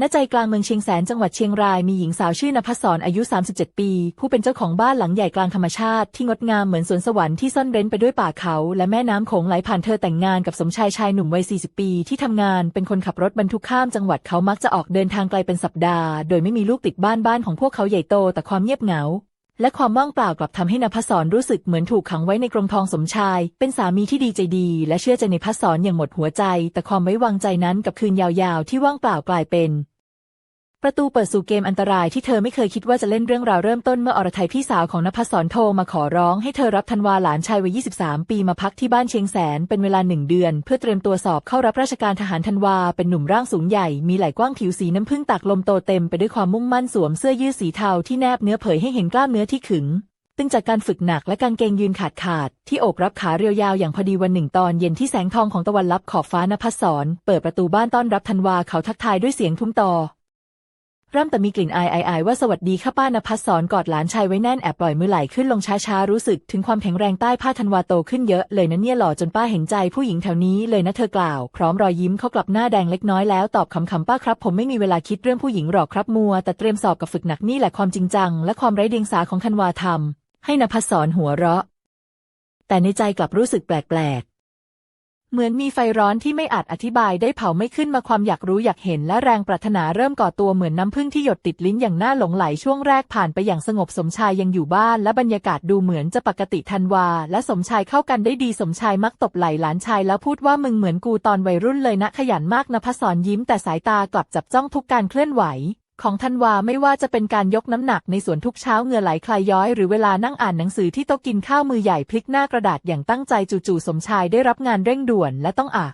ณใจกลางเมืองเชียงแสนจังหวัดเชียงรายมีหญิงสาวชื่อนภัสสรอายุ 37 ปี ผู้เป็นเจ้าของบ้านหลังใหญ่กลางธรรมชาติที่งดงามเหมือนสวนสวรรค์ที่ซ่อนเร้นไปด้วยป่าเขา และแม่น้ำโขงไหลผ่านเธอแต่งงานกับสมชายชายหนุ่มวัย 40 ปี ที่ทำงานเป็นคนขับรถบรรทุกข้ามจังหวัดเขามักจะออกเดินทางไกลเป็นสัปดาห์ โดยไม่มีลูกติดบ้านบ้านของพวกเขาใหญ่โตแต่ความเงียบเหงา และความว่างเปล่ากลับทำให้นภัสสรรู้สึกเหมือนถูกขังไว้ในกรงทองสมชาย เป็นสามีที่ดีใจดี และเชื่อใจในภัสสรอย่างหมดหัวใจ แต่ความไว้วางใจนั้นกับคืนยาวๆ ที่ว่างเปล่ากลายเป็น ประตูเปิดสู่เกมอันตรายที่เธอไม่เคยคิดว่าจะเล่นเรื่องราวเริ่มต้นเมื่ออรไทยพี่สาวของนภัสสรโทรมาขอร้องให้เธอรับธันวาหลานชายวัย 23 ปีมาพักที่บ้านเชียงแสนเป็นเวลาหนึ่งเดือน เพื่อเตรียมตัวสอบเข้ารับราชการทหารธันวาเป็นหนุ่มร่างสูงใหญ่มีไหล่กว้างผิวสีน้ำผึ้งตักลมโตเต็มไปด้วยความมุ่งมั่นสวมเสื้อยืดสีเทาที่แนบเนื้อเผยให้เห็นกล้ามเนื้อที่ขึงตึงจากการฝึกหนักและกางเกงยืนขาดขาด ที่โอบรับขาเรียวยาวอย่างพอดีวันหนึ่งตอนเย็นที่แสงทองของตะวันลับขอบฟ้านภัสสรเปิดประตูบ้านต้อนรับธันวาเขาทักทายด้วยเสียงทุ้มตอ ร่ำแต่มีกลิ่นอายอายว่าสวัสดีค่ะป้านภัสสรกอดหลานชายไว้แน่นแอบปล่อยมือไหลขึ้นลงช้าๆ รู้สึกถึงความแข็งแรงใต้ผ้าธันวาโตขึ้นเยอะเลยนะเนี่ยหล่อจนป้าเห็นใจผู้หญิงแถวนี้เลยนะเธอกล่าว พร้อมรอยยิ้มเขากลับหน้าแดงเล็กน้อยแล้วตอบคำๆป้าครับ ผมไม่มีเวลาคิดเรื่องผู้หญิงหรอกครับมัว แต่เตรียมสอบกับฝึกหนักนี่แหละความจริงจัง และความไร้เดียงสาของธันวาทำให้นภัสสรหัวเราะ แต่ในใจกลับรู้สึกแปลกๆ เหมือนมีไฟร้อนที่ไม่อาจอธิบายได้เผาไม่ขึ้นมาความอยากรู้อยากเห็นและแรงปรารถนาเริ่มก่อตัวเหมือนน้ำพึ่งที่หยดติดลิ้นอย่างน่าหลงไหลช่วงแรกผ่านไปอย่างสงบสมชายยังอยู่บ้านและบรรยากาศดูเหมือนจะปกติทันวา และสมชายเข้ากันได้ดีสมชายมักตบไหล่หลานชายแล้วพูดว่ามึงเหมือนกูตอนวัยรุ่นเลยนะขยันมากนะพศรยิ้มแต่สายตากลับจับจ้องทุกการเคลื่อนไหว ของธันวาไม่ว่าจะเป็นการยกน้ำหนักในสวนทุกเช้าเหงื่อไหลคลายย้อยหรือเวลานั่งอ่านหนังสือที่โต๊ะกินข้าวมือใหญ่พลิกหน้ากระดาษอย่างตั้งใจจู่ๆสมชายได้รับงานเร่งด่วนและต้องอะ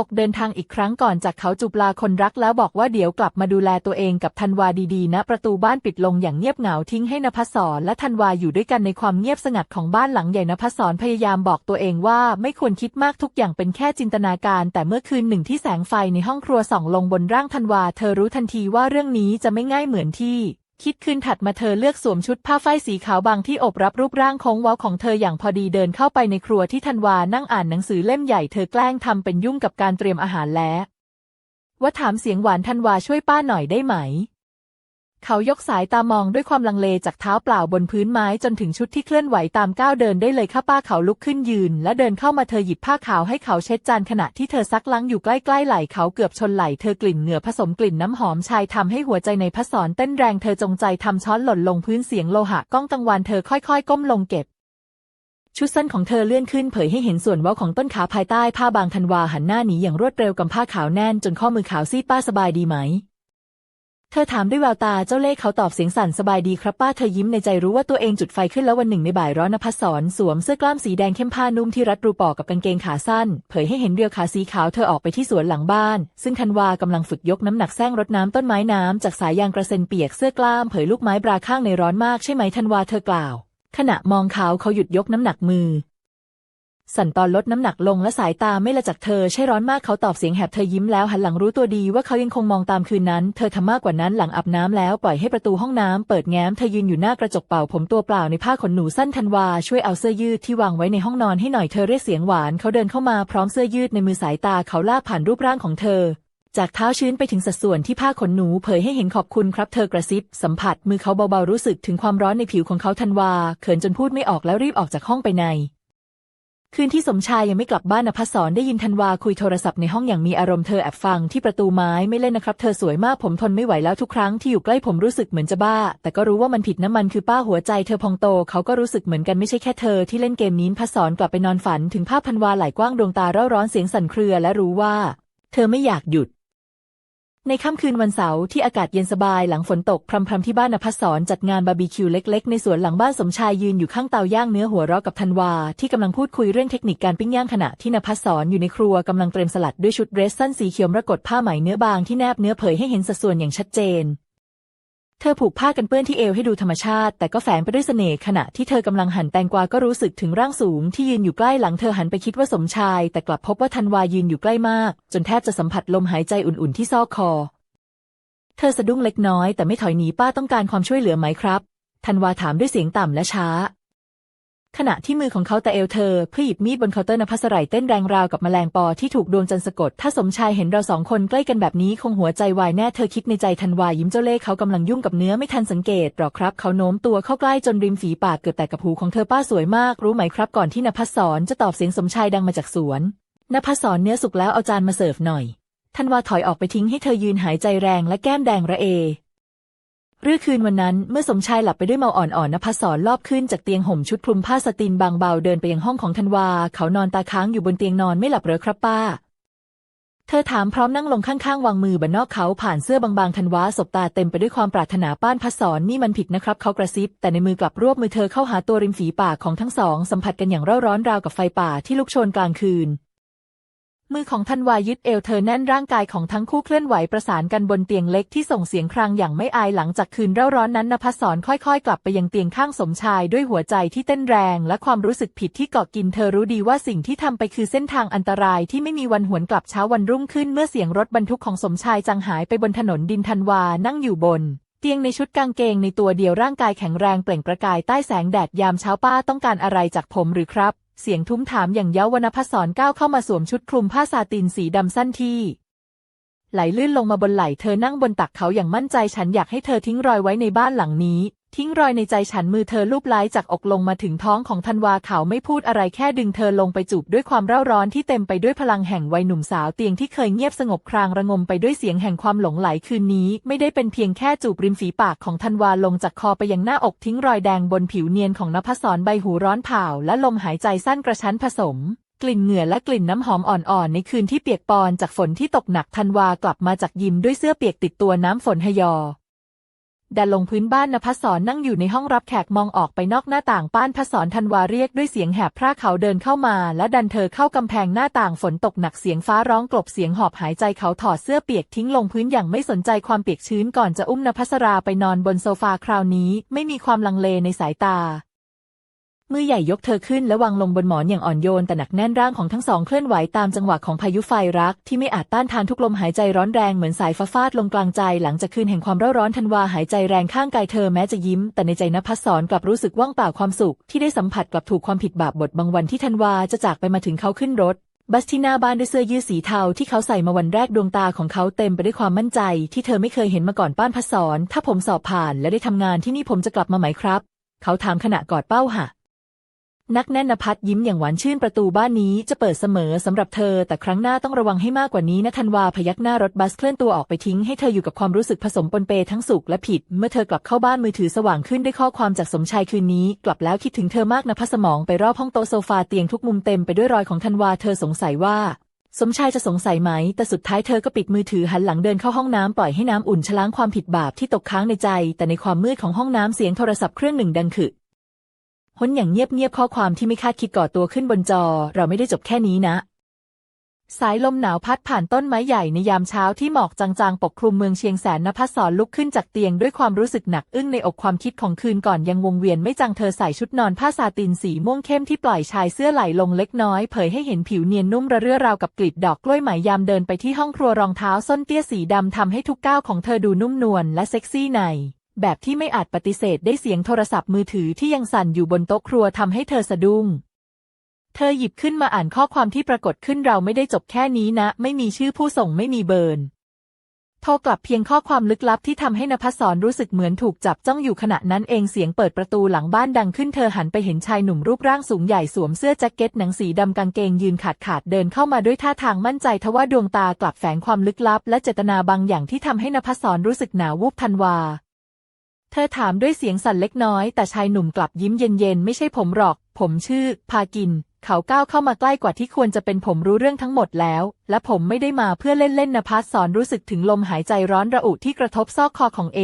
อกเดินทางอีกครั้งก่อนจากเขาจูบลาคนรักแล้วบอกว่าเดี๋ยวกลับมาดูแลตัวเองกับธันวาดีๆนะ ประตูบ้านปิดลงอย่างเงียบเหงาทิ้งให้นภัสสรและธันวาอยู่ด้วยกันในความเงียบสงัดของบ้านหลังใหญ่นภัสสรพยายามบอกตัวเองว่าไม่ควรคิดมากทุกอย่างเป็นแค่จินตนาการ แต่เมื่อคืนหนึ่งที่แสงไฟในห้องครัวส่องลงบนร่างธันวา เธอรู้ทันทีว่าเรื่องนี้จะไม่ง่ายเหมือนที่ คิดคืนถัดมาเธอเลือกสวมชุดผ้าฝ้ายสีขาวบางที่อบรับรูปร่างโค้งเว้าของเธออย่างพอดีเดินเข้าไปในครัวที่ธันวานั่งอ่านหนังสือเล่มใหญ่เธอแกล้งทำเป็นยุ่งกับการเตรียมอาหารแล้วว่าถามเสียงหวานธันวาช่วยป้าหน่อยได้ไหม เขายกสายตามองด้วยความลังเลจากเท้าเปล่าบนพื้นไม้จนถึงชุดที่เคลื่อนไหวตามก้าวเดินได้เลยค่ะป้าเขาลุกขึ้นยืน และเดินเข้ามาเธอหยิบผ้าขาวให้เขาเช็ดจานขณะที่เธอซักล้างอยู่ใกล้ๆไหล่เขาเกือบชนไหล่เธอกลิ่นเหงื่อผสมกลิ่นน้ำหอมชายทำให้หัวใจในพระสอนเต้นแรงเธอจงใจทำช้อนหล่นลงพื้นเสียงโลหะก้องกังวานเธอค่อยๆ ก้มลงเก็บชุดสั้นของเธอเลื่อนขึ้นเผยให้เห็นส่วนเว้าของต้นขาภายใต้ผ้าบางธันวาหันหน้าหนีอย่างรวดเร็วกำผ้าขาวแน่นจนข้อมือขาวซีดป้าสบายดีไหม เธอถามด้วยแววตาเจ้าเล่ห์เขาตอบเสียงสั่นสบายดีครับป้าเธอยิ้มในใจรู้ว่าตัวเองจุดไฟขึ้นแล้ววันหนึ่งในบ่ายร้อนนภัสสรสวมเสื้อกล้ามสีแดงเข้มผ้านุ่มที่รัดรูปอกกับกางเกงขาสั้น เผยให้เห็นเรียวขาสีขาวเธอออกไปที่สวนหลังบ้าน ซึ่งธันวากำลังฝึกยกน้ำหนักแซงรดน้ำต้นไม้น้ำจากสายยางกระเซ็นเปียกเสื้อกล้ามเผยลูกไม้บราข้างในร้อนมากใช่ไหมธันวาเธอกล่าว ขณะมองเขาเขาหยุดยกน้ำหนักมือ สันตอนลดน้ำหนักลงและสายตาไม่ละจากเธอใช่ร้อนมากเขาตอบเสียงแหบเธอยิ้มแล้วหันหลังรู้ตัวดีว่าเขายังคงมองตามคืนนั้น เธอทำมากกว่านั้นหลังอาบน้ำแล้วปล่อยให้ประตูห้องน้ำเปิดแง้มเธอยืนอยู่หน้ากระจกเป่าผมตัวเปล่าในผ้าขนหนูสั้นธันวาช่วยเอาเสื้อยืดที่วางไว้ในห้องนอนให้หน่อยเธอเรียกเสียงหวานเขาเดินเข้ามาพร้อมเสื้อยืดในมือสายตาเขาลากผ่านรูปร่างของเธอจากเท้าชื้นไปถึงสัดส่วนที่ผ้าขนหนูเผยให้เห็นขอบคุณครับ เธอกระซิบ สัมผัสมือเขาเบาๆรู้สึกถึงความร้อนในผิวของเขาธันวา เขินจนพูดไม่ออกแล้วรีบออกจากห้องไปใน คืนที่สมชายยังไม่กลับบ้านนภัสสรได้ยินธันวาคุยโทรศัพท์ในห้องอย่างมีอารมณ์เธอแอบฟังที่ประตูไม้ไม่เล่นนะครับ เธอสวยมากผมทนไม่ไหวแล้วทุกครั้งที่อยู่ใกล้ผมรู้สึกเหมือนจะบ้า แต่ก็รู้ว่ามันผิดน้ำมันคือป้าหัวใจเธอพองโตเขาก็รู้สึกเหมือนกันไม่ใช่แค่เธอที่เล่นเกมนี้นภัสสรกลับไปนอนฝันถึงภาพพันวาไหลกว้างดวงตาเร่าร้อนเสียงสั่นเครือและรู้ว่า เธอไม่อยากหยุด ในค่ำคืนวันเสาร์ที่อากาศเย็นสบายหลังฝนตกพรำๆที่บ้านนภัสสรจัดงานบาร์บีคิวเล็กๆ ในสวนหลังบ้านสมชายยืนอยู่ข้างเตาย่างเนื้อหัวเราะกับธันวา ที่กำลังพูดคุยเรื่องเทคนิคการปิ้งย่างขณะที่นภัสสรอยู่ในครัวกำลังเตรียมสลัดด้วยชุดเดรสสั้นสีเขียวมรกตผ้าไหมเนื้อบางที่แนบเนื้อเผยให้เห็นสัดส่วนอย่างชัดเจน เธอผูกผ้ากันเปื้อนที่เอวให้ดูธรรมชาติ แต่ก็แฝงไปด้วยเสน่ห์ขณะที่เธอกำลังหั่นแตงกวาก็รู้สึกถึงร่างสูงที่ยืนอยู่ใกล้หลังเธอหันไปคิดว่าสมชาย แต่กลับพบว่าธันวายืนอยู่ใกล้มาก จนแทบจะสัมผัสลมหายใจอุ่นๆที่ซอกคอ เธอสะดุ้งเล็กน้อยแต่ไม่ถอยหนีป้าต้องการความช่วยเหลือไหมครับธันวาถามด้วยเสียงต่ำและช้า ขณะที่มือของเขาแต่เอวเธอเพื่อหยิบมีดบนเคาน์เตอร์นภัสไหลเต้นแรงราวกับแมลงปอที่ถูกดวงจันทร์สะกด ถ้าสมชายเห็นเราสองคนใกล้กันแบบนี้คงหัวใจวายแน่เธอคิดในใจทันวายิ้มเจ้าเล่ห์เขากำลังยุ่งกับเนื้อไม่ทันสังเกตหรอกครับ เขาโน้มตัวเข้าใกล้จนริมฝีปากเกือบแตกกับหูของเธอป้าสวยมาก รู้ไหมครับก่อนที่นภัสสรจะตอบเสียงสมชายดังมาจากสวนนภัสสรเนื้อสุกแล้วเอาจานมาเสิร์ฟหน่อยทันวาถอยออกไปทิ้งให้เธอยืนหายใจแรงและแก้มแดงระเอ เรื่อคืนวันนั้นเมื่อสมชายหลับไปด้วยเมาอ่อนๆนภัสสรลอบขึ้นจากเตียงห่มชุดคลุมผ้าสตินบางเบาเดินไปยังห้องของธันวา เขานอนตาค้างอยู่บนเตียงนอนไม่หลับเหรอครับป้า เธอถามพร้อมนั่งลงข้างๆ วางมือบนนอกเขาผ่านเสื้อบางๆธันวาสบตาเต็มไปด้วยความปรารถนาป้านพัสสรนี่มันผิดนะครับเขากระซิบ แต่ในมือกลับรวบมือเธอเข้าหาตัวริมฝีปากของทั้งสองสัมผัสกันอย่างเร่าร้อนราวกับไฟป่าที่ลุกโชนกลางคืน มือของธันวายึดเอวเธอแน่นร่างกายของทั้งคู่เคลื่อนไหวประสานกันบนเตียงเล็กที่ส่งเสียงครางอย่างไม่อายหลังจากคืนเร่าร้อนนั้นนภัสสรค่อยๆ กลับไปยังเตียงข้างสมชายด้วยหัวใจที่เต้นแรง และความรู้สึกผิดที่เกาะกินเธอรู้ดีว่าสิ่งที่ทำไปคือเส้นทางอันตรายที่ไม่มีวันหวนกลับเช้าวันรุ่งขึ้นเมื่อเสียงรถบรรทุกของสมชายจังหายไปบนถนนดินธันวานั่งอยู่บนเตียงในชุดกางเกงในตัวเดียวร่างกายแข็งแรงเปล่งประกายใต้แสงแดดยามเช้าป้าต้องการอะไรจากผมหรือครับ เสียงทุ้มถามอย่างเย้าวรรณพัสรก้าวเข้ามาสวมชุดคลุมผ้าซาตินสีดำสั้นที่ ไหลลื่นลงมาบนไหล่เธอนั่งบนตักเขาอย่างมั่นใจฉันอยากให้เธอทิ้งรอยไว้ในบ้านหลังนี้ ทิ้งรอยในใจฉันมือเธอลูบไล้จากอกลงมาถึงท้องของธันวาเขาไม่พูดอะไรแค่ดึงเธอลงไปจูบด้วยความเร่าร้อนที่เต็มไปด้วยพลังแห่งวัยหนุ่มสาวเตียงที่เคยเงียบสงบครางระงมไปด้วยเสียงแห่งความหลงไหลคืนนี้ ไม่ได้เป็นเพียงแค่จูบริมฝีปากของธันวาลงจากคอไปยังหน้าอกทิ้งรอยแดงบนผิวเนียนของนภศรใบหูร้อนเผาและลมหายใจสั้นกระชั้นผสมกลิ่นเหงื่อและกลิ่นน้ำหอมอ่อนๆ ในคืนที่เปียกปอนจากฝนที่ตกหนักธันวากลับมาจากยิมด้วยเสื้อเปียกติดตัวน้ำฝนหยอ ดันลงพื้นบ้านนภัสสรนั่งอยู่ในห้องรับแขกมองออกไปนอกหน้าต่างป้านพศรธันวาเรียกด้วยเสียงแหบพร่าเขาเดินเข้ามา และดันเธอเข้ากำแพงหน้าต่างฝนตกหนักเสียงฟ้าร้องกลบเสียงหอบหายใจเขาถอดเสื้อเปียกทิ้งลงพื้นอย่างไม่สนใจความเปียกชื้นก่อนจะอุ้มนภัสราไปนอนบนโซฟาคราวนี้ ไม่มีความลังเลในสายตา มือใหญ่ยกเธอขึ้นและวางลงบนหมอนอย่างอ่อนโยนแต่หนักแน่นร่างของทั้งสองเคลื่อนไหวตามจังหวะของพายุไฟรัก ที่ไม่อาจต้านทานทุกลมหายใจร้อนแรงเหมือนสายฟ้าฟาดลงกลางใจ หลังจากคืนแห่งความเร่าร้อนทันวาหายใจแรงข้างกายเธอแม้จะยิ้ม แต่ในใจนภัสสรกลับรู้สึกว่างเปล่าความสุข ที่ได้สัมผัสกลับถูกความผิดบาปบทบางวันที่ทันวาจะจากไปมาถึงเขาขึ้นรถบัสที่หน้าบ้านด้วยเสื้อยืดสีเทาที่เขาใส่มาวันแรกดวงตาของเขาเต็มไปด้วยความมั่นใจ ที่เธอไม่เคยเห็นมาก่อนป้านพัสสรถ้าผมสอบผ่านและได้ทำงานที่นี่ผมจะกลับมาไหมครับ เขาถามขณะกอดเป้าหะ นักแน่นนภัสยิ้มอย่างหวานชื่นประตูบ้านนี้จะเปิดเสมอสำหรับเธอ แต่ครั้งหน้าต้องระวังให้มากกว่านี้นะธันวาพยักหน้ารถบัสเคลื่อนตัวออกไปทิ้งให้เธออยู่กับความรู้สึกผสมปนเปทั้งสุขและผิด เมื่อเธอกลับเข้าบ้านมือถือสว่างขึ้นด้วยข้อความจากสมชายคืนนี้ กลับแล้วคิดถึงเธอมากนะพัสมองไปรอบห้องโต๊ะโซฟาเตียงทุกมุมเต็มไปด้วยรอยของธันวาเธอสงสัยว่าสมชายจะสงสัยไหม แต่สุดท้ายเธอก็ปิดมือถือหันหลังเดินเข้าห้องน้ำปล่อยให้น้ำอุ่นชล้างความผิดบาปที่ตกค้างในใจ แต่ในความมืดของห้องน้ำเสียงโทรศัพท์เครื่องหนึ่งดังขึ้น ห้นอย่างเงียบๆข้อความที่ไม่คาดคิดก่อตัวขึ้นบนจอ เราไม่ได้จบแค่นี้นะ สายลมหนาวพัดผ่านต้นไม้ใหญ่ในยามเช้าที่หมอกจางๆ ปกคลุมเมืองเชียงแสนนภัสสรลุกขึ้นจากเตียงด้วยความรู้สึกหนักอึ้งในอกความคิดของคืนก่อนยังวงเวียนไม่จางเธอใส่ชุดนอนผ้าซาตินสีม่วงเข้มที่ปล่อยชายเสื้อไหลลงเล็กน้อยเผยให้เห็นผิวเนียนนุ่มระเรื่อราวกับกลีบดอกกล้วยไหมยามเดินไปที่ห้องครัวรองเท้าส้นเตี้ยสีดำทำให้ทุกก้าวของเธอดูนุ่มนวลและเซ็กซี่ใน แบบที่ไม่อาจปฏิเสธได้เสียงโทรศัพท์มือถือที่ยังสั่นอยู่บนโต๊ะครัวทำให้เธอสะดุ้ง เธอหยิบขึ้นมาอ่านข้อความที่ปรากฏขึ้นเราไม่ได้จบแค่นี้นะ ไม่มีชื่อผู้ส่งไม่มีเบอร์โทรกลับเพียงข้อความลึกลับที่ทำให้นภัสสรรู้สึกเหมือนถูกจับจ้องอยู่ขณะนั้นเองเสียงเปิดประตูหลังบ้านดังขึ้นเธอหันไปเห็นชายหนุ่มรูปร่างสูงใหญ่สวมเสื้อแจ็คเก็ตหนังสีดำกางเกงยืนขาดขาดเดินเข้ามาด้วยท่าทางมั่นใจทว่าดวงตากลับแฝงความลึกลับ และเจตนาบางอย่างที่ทำให้นภัสสรรู้สึกหนาววูบทันวา เธอถามด้วยเสียงสั่นเล็กน้อย แต่ชายหนุ่มกลับยิ้มเย็นๆ ไม่ใช่ผมหรอก ผมชื่อ พากิน เขาก้าวเข้ามาใกล้กว่าที่ควรจะเป็นผมรู้เรื่องทั้งหมดแล้ว และผมไม่ได้มาเพื่อเล่นๆนะพัสสอนรู้สึกถึงลมหายใจร้อนระอุที่กระทบซอกคอของเอ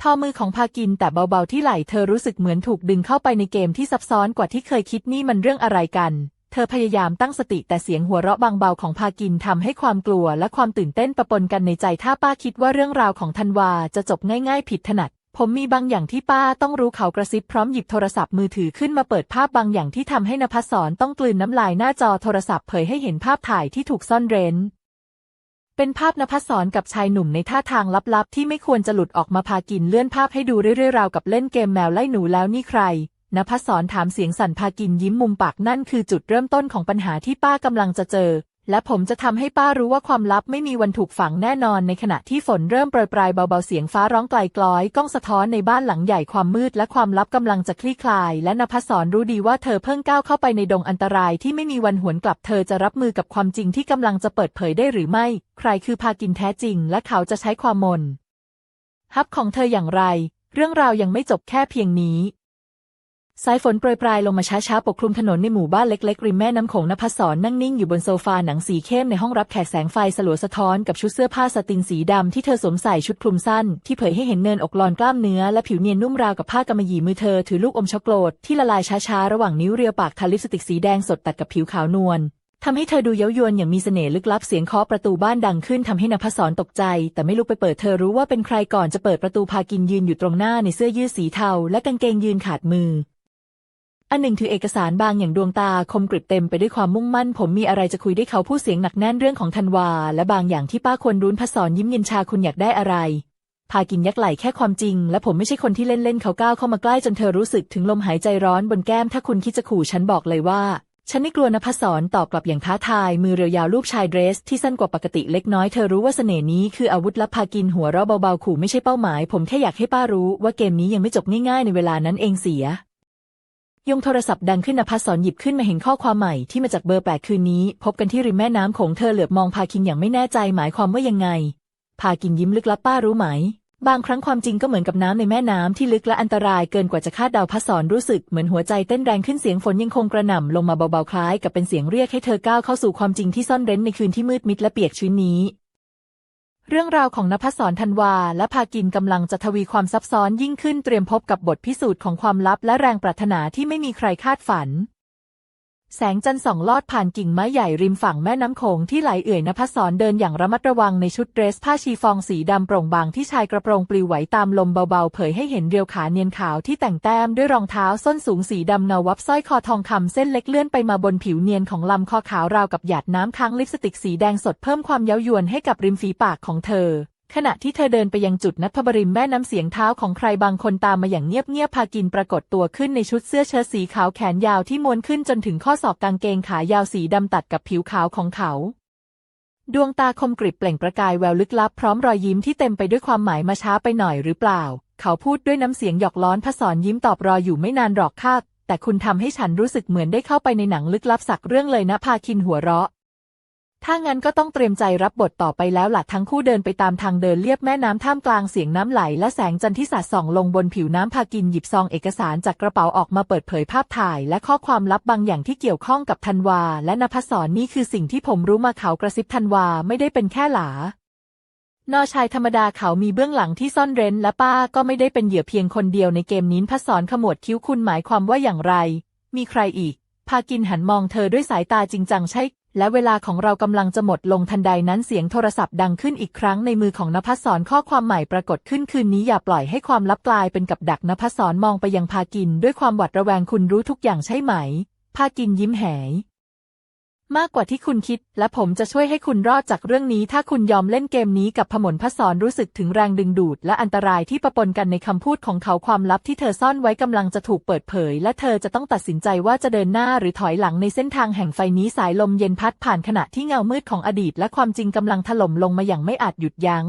ทอมือของพากินแต่เบาๆที่ไหล่เธอรู้สึกเหมือนถูกดึงเข้าไปในเกมที่ซับซ้อนกว่าที่เคยคิดนี่มันเรื่องอะไรกัน ธอพยายามตั้งสติแต่เสียงหัวเราะบางเบาของพากินทำให้ความกลัวและความตื่นเต้นปะปนกันในใจถ้าป้าคิดว่าเรื่องราวของธันวาจะจบง่ายๆ ผิดถนัด ผมมีบางอย่างที่ป้าต้องรู้เขากระซิบพร้อมหยิบโทรศัพท์มือถือขึ้นมาเปิดภาพบางอย่างที่ทำให้นภัสสรต้องกลืนน้ำลายหน้าจอโทรศัพท์เผยให้เห็นภาพถ่ายที่ถูกซ่อนเร้น เป็นภาพนภัสสรกับชายหนุ่มในท่าทางลับๆ ที่ไม่ควรจะหลุดออกมาพากินเลื่อนภาพให้ดูเรื่อยๆราวกับเล่นเกมแมวไล่หนูแล้วนี่ใคร นภัสสรถามเสียงสั่นพากินยิ้มมุมปากนั่นคือจุดเริ่มต้นของปัญหาที่ป้ากำลังจะเจอ และผมจะทำให้ป้ารู้ว่าความลับไม่มีวันถูกฝังแน่นอนในขณะที่ฝนเริ่มโปรยปลายเบาๆเสียงฟ้าร้องไกลกลอยก้องสะท้อนในบ้านหลังใหญ่ความมืดและความลับกำลังจะคลี่คลาย และนภัสสรรู้ดีว่าเธอเพิ่งก้าวเข้าไปในดงอันตรายที่ไม่มีวันหวนกลับเธอจะรับมือกับความจริงที่กำลังจะเปิดเผยได้หรือไม่ ใครคือพากินแท้จริง และเขาจะใช้ความมนฮับของเธออย่างไร เรื่องราวยังไม่จบแค่เพียงนี้ สายฝนโปรยปลายลงมาช้าๆ ปกคลุมถนนในหมู่บ้านเล็กๆ ริมแม่น้ำโขงนภัสสรนั่งนิ่งอยู่บนโซฟาหนังสีเข้มในห้องรับแขกแสงไฟสลัวสะท้อนกับชุดเสื้อผ้าสตินสีดำที่เธอสวมใส่ชุดคลุมสั้น ที่เผยให้เห็นเนินอกลอนกล้ามเนื้อและผิวเนียนนุ่มราวกับผ้ากำมะหยี่มือเธอถือลูกอมช็อกโกแลตที่ละลายช้าๆ ระหว่างนิ้วเรียวปากทาลิปสติกสีแดงสดตัดกับผิวขาวนวลทำให้เธอดูเย้ายวนอย่างมีเสน่ห์ลึกลับเสียงเคาะประตูบ้านดังขึ้นทำให้นภัสสรตกใจ แต่ไม่ลุกไปเปิดเธอรู้ว่าเป็นใครก่อนจะเปิดประตูพากินยืนอยู่ตรงหน้าในเสื้อยืดสีเทาและกางเกงยืนขาดมือ อันหนึ่งถือเอกสารบางอย่างดวงตาคมกริบเต็มไปด้วยความมุ่งมั่น ผมมีอะไรจะคุยด้วยเขาผู้เสียงหนักแน่นเรื่องของธันวา และบางอย่างที่ป้าควรรุ้นพศรยิ้มเย็นชาคุณอยากได้อะไร พากินยักไหลแค่ความจริง และผมไม่ใช่คนที่เล่นเล่นเขาก้าวเข้ามาใกล้จนเธอรู้สึกถึงลมหายใจร้อนบนแก้ม ถ้าคุณคิดจะขู่ฉันบอกเลยว่า ฉันไม่กลัวนภัสสรตอบกลับอย่างท้าทาย มือเรียวยาวลูกชายเดรส ที่สั้นกว่าปกติเล็กน้อยเธอรู้ว่าเสน่ห์นี้คืออาวุธลับพากินหัวเราะเบาๆขู่ไม่ใช่เป้าหมาย ผมแค่อยากให้ป้ารู้ว่าเกมนี้ยังไม่จบง่ายๆในเวลานั้นเองเสีย ยงโทรศัพท์ดังขึ้นนภัสสรหยิบขึ้นมาเห็นข้อความใหม่ที่มาจากเบอร์แปลกคืนนี้ พบกันที่ริมแม่น้ำโขงเธอเหลือบมองพาคินอย่างไม่แน่ใจหมายความว่ายังไง พากินยิ้มลึกลับป้ารู้ไหม บางครั้งความจริงก็เหมือนกับน้ำในแม่น้ำที่ลึกและอันตรายเกินกว่าจะคาดเดาพัสสรรู้สึกเหมือนหัวใจเต้นแรงขึ้นเสียงฝนยังคงกระหน่ำลงมาเบาๆคล้ายกับเป็นเสียงเรียกให้เธอก้าวเข้าสู่ความจริงที่ซ่อนเร้นในคืนที่มืดมิดและเปียกชื้นนี้ เรื่องราวของนภัสสรธันวา และพากินกำลังจะทวีความซับซ้อนยิ่งขึ้นเตรียมพบกับบทพิสูจน์ของความลับและแรงปรารถนาที่ไม่มีใครคาดฝัน แสงจันทร์ส่องลอดผ่านกิ่งไม้ใหญ่ริมฝั่งแม่น้ำโขงที่ไหลเอื่อยนภัสสรเดินอย่างระมัดระวังในชุดเดรสผ้าชีฟองสีดำโปร่งบางที่ชายกระโปรงปลิวไหวตามลมเบาๆ เผยให้เห็นเรียวขาเนียนขาวที่แต่งแต้มด้วยรองเท้าส้นสูงสีดำเนาวับสร้อยคอทองคำเส้นเล็กเลื่อนไปมาบนผิวเนียนของลำคอขาวราวกับหยาดน้ำค้างลิปสติกสีแดงสดเพิ่มความเย้ายวนให้กับริมฝีปากของเธอ ขณะที่เธอเดินไปยังจุดนัดพบริมแม่น้ำเสียงเท้าของใครบางคนตามมาอย่างเงียบๆพากินปรากฏตัวขึ้นในชุดเสื้อเชิ้ตสีขาวแขนยาวที่ม้วนขึ้นจนถึงข้อศอกกางเกงขายาวสีดำตัดกับผิวขาวของเขา ดวงตาคมกริบเปล่งประกายแววลึกลับพร้อมรอยยิ้มที่เต็มไปด้วยความหมายมาช้าไปหน่อยหรือเปล่า เขาพูดด้วยน้ำเสียงหยอกล้อนพศรยิ้มตอบรออยู่ไม่นานหรอกค่ะแต่คุณทำให้ฉันรู้สึกเหมือนได้เข้าไปในหนังลึกลับสักเรื่องเลยนะพาคินหัวเราะ ถ้างั้นก็ต้องเตรียมใจรับบทต่อไปแล้วล่ะทั้งคู่เดินไปตามทางเดินเลียบแม่น้ำท่ามกลางเสียงน้ำไหล และแสงจันทร์ที่สาดส่องลงบนผิวน้ำพากินหยิบซองเอกสารจากกระเป๋าออกมาเปิดเผยภาพถ่าย และข้อความลับบางอย่างที่เกี่ยวข้องกับธันวา และนภัสสรนี่คือสิ่งที่ผมรู้มาเขากระซิบธันวาไม่ได้เป็นแค่หลานอชายธรรมดาเขามีเบื้องหลังที่ซ่อนเร้น และป้าก็ไม่ได้เป็นเหยื่อเพียงคนเดียวในเกมนี้พัสสรขมวดคิ้วคุณหมายความว่าอย่างไร มีใครอีก พากินหันมองเธอด้วยสายตาจริงจังใช่ และเวลาของเรากำลังจะหมดลงทันใดนั้นเสียงโทรศัพท์ดังขึ้นอีกครั้งในมือของนภัสสรข้อความใหม่ปรากฏขึ้นคืนนี้อย่าปล่อยให้ความลับกลายเป็นกับดักนภัสสรมองไปยังพากิน ด้วยความหวาดระแวงคุณรู้ทุกอย่างใช่ไหม พากินยิ้มแหย มากกว่าที่คุณคิด และผมจะช่วยให้คุณรอดจากเรื่องนี้ ถ้าคุณยอมเล่นเกมนี้กับพมลพศรรู้สึกถึงแรงดึงดูด และอันตรายที่ปะปนกันในคำพูดของเขาความลับที่เธอซ่อนไว้กำลังจะถูกเปิดเผย และเธอจะต้องตัดสินใจว่าจะเดินหน้าหรือถอยหลังในเส้นทางแห่งไฟนี้สายลมเย็นพัดผ่านขณะที่เงามืดของอดีต และความจริงกำลังถล่มลงมาอย่างไม่อาจหยุดยัง้ง